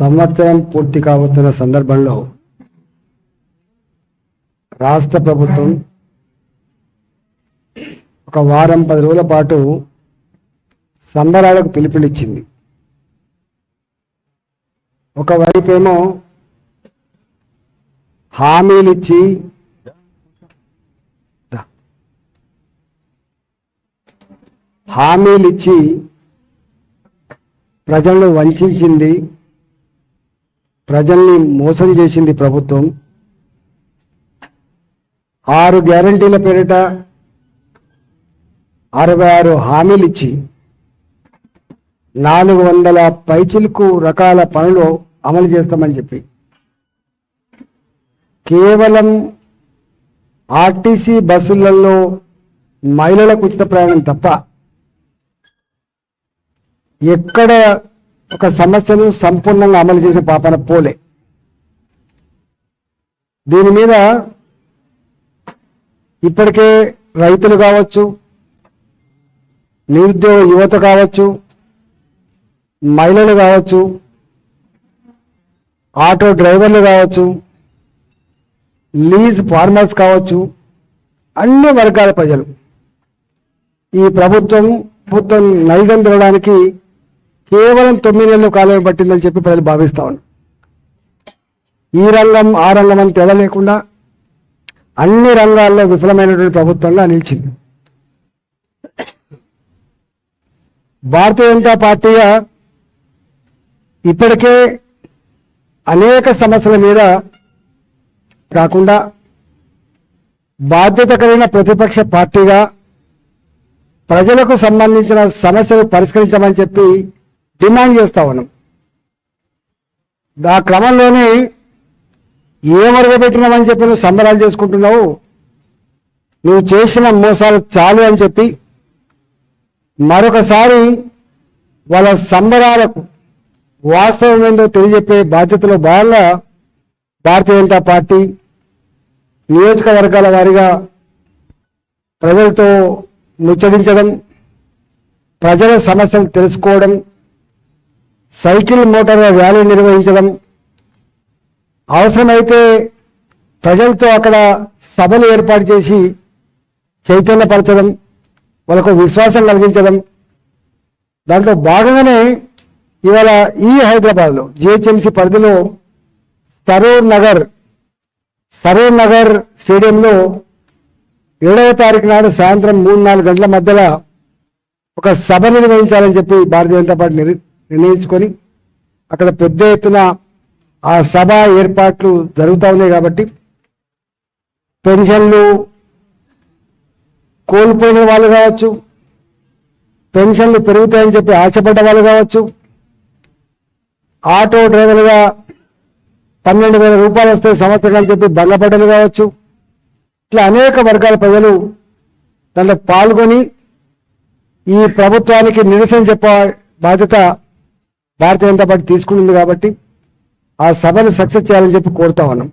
సంవత్సరం పూర్తి కాబోతున్న సందర్భంలో రాష్ట్ర ప్రభుత్వం ఒక వారం పది రోజుల పాటు సంబరాలకు పిలుపునిచ్చింది. ఒకవైపేమో హామీలు ఇచ్చి హామీలు ఇచ్చి ప్రజలను వంచింది ప్రజల్ని మోసం చేసింది ప్రభుత్వం. ఆరు గ్యారంటీల పేరిట అరవై ఆరు హామీలు ఇచ్చి నాలుగు వందల పైచిలకు రకాల పనులు అమలు చేస్తామని చెప్పి. కేవలం ఆర్టీసీ బస్సులలో మహిళలకు ఉచిత ప్రయాణం తప్ప ఎక్కడ ఒక సమస్యను సంపూర్ణంగా అమలు చేసే పాపన పోలే. దీని మీద ఇప్పటికే రైతులు కావచ్చు నిరుద్యోగ యువత కావచ్చు మహిళలు కావచ్చు ఆటో డ్రైవర్లు కావచ్చు లీజ్ ఫార్మర్స్ కావచ్చు అన్ని వర్గాల ప్రజలు ఈ ప్రభుత్వం ప్రభుత్వం నైజం తినడానికి కేవలం తొమ్మిది నెలలు కాలం పట్టిందని చెప్పి ప్రజలు భావిస్తా ఉన్నారు. ఈ రంగం ఆ రంగం అని తేడా లేకుండా అన్ని రంగాల్లో విఫలమైనటువంటి ప్రభుత్వంగా నిలిచింది. భారతీయ జనతా పార్టీగా ఇప్పటికే అనేక సమస్యల మీద కాకుండా బాధ్యత కలిగిన ప్రతిపక్ష పార్టీగా ప్రజలకు సంబంధించిన సమస్యలు పరిష్కరించమని చెప్పి డిమాండ్ చేస్తా ఉన్నాం. ఆ క్రమంలోనే ఏ పెట్టినామని చెప్పి నువ్వు సంబరాలు చేసుకుంటున్నావు? నువ్వు చేసిన మోసాలు చాలు అని చెప్పి మరొకసారి వాళ్ళ సంబరాలకు వాస్తవం ఏందో తెలియజెప్పే బాధ్యతలో భాగంగా భారతీయ జనతా పార్టీ నియోజకవర్గాల వారిగా ప్రజలతో ముచ్చడించడం ప్రజల సమస్యలు తెలుసుకోవడం సైకిల్ మోటార్ ర్యాలీ నిర్వహించడం అవసరమైతే ప్రజలతో అక్కడ సభలు ఏర్పాటు చేసి చైతన్యపరచడం వాళ్ళకు విశ్వాసం కలిగించడం. దాంట్లో భాగంగానే ఇవాళ ఈ హైదరాబాద్లో జిహెచ్ఎంసీ పరిధిలో సరూర్ నగర్ సరూర్ నగర్ స్టేడియంలో ఏడవ తారీఖు నాడు సాయంత్రం మూడు నాలుగు గంటల మధ్యలో ఒక సభ నిర్వహించాలని చెప్పి భారతీయ జనతా పార్టీ నిర్ణయించుకొని అక్కడ పెద్ద ఎత్తున ఆ సభ ఏర్పాట్లు జరుగుతూ ఉన్నాయి కాబట్టి పెన్షన్లు కోల్పోయిన వాళ్ళు కావచ్చు పెన్షన్లు పెరుగుతాయని చెప్పి ఆశపడ్డ వాళ్ళు కావచ్చు ఆటో డ్రైవర్లుగా పన్నెండు వేల రూపాయలు వస్తే సంవత్సరం అని చెప్పి బంగపడ్డలు కావచ్చు ఇట్లా అనేక వర్గాల ప్రజలు దాంట్లో పాల్గొని ఈ ప్రభుత్వానికి నిరసన చెప్ప బాధ్యత భారతీయ జనతా పార్టీ తీసుకుంటుంది కాబట్టి ఆ సభను సక్సెస్ చేయాలని చెప్పి కోరుతా ఉన్నాం.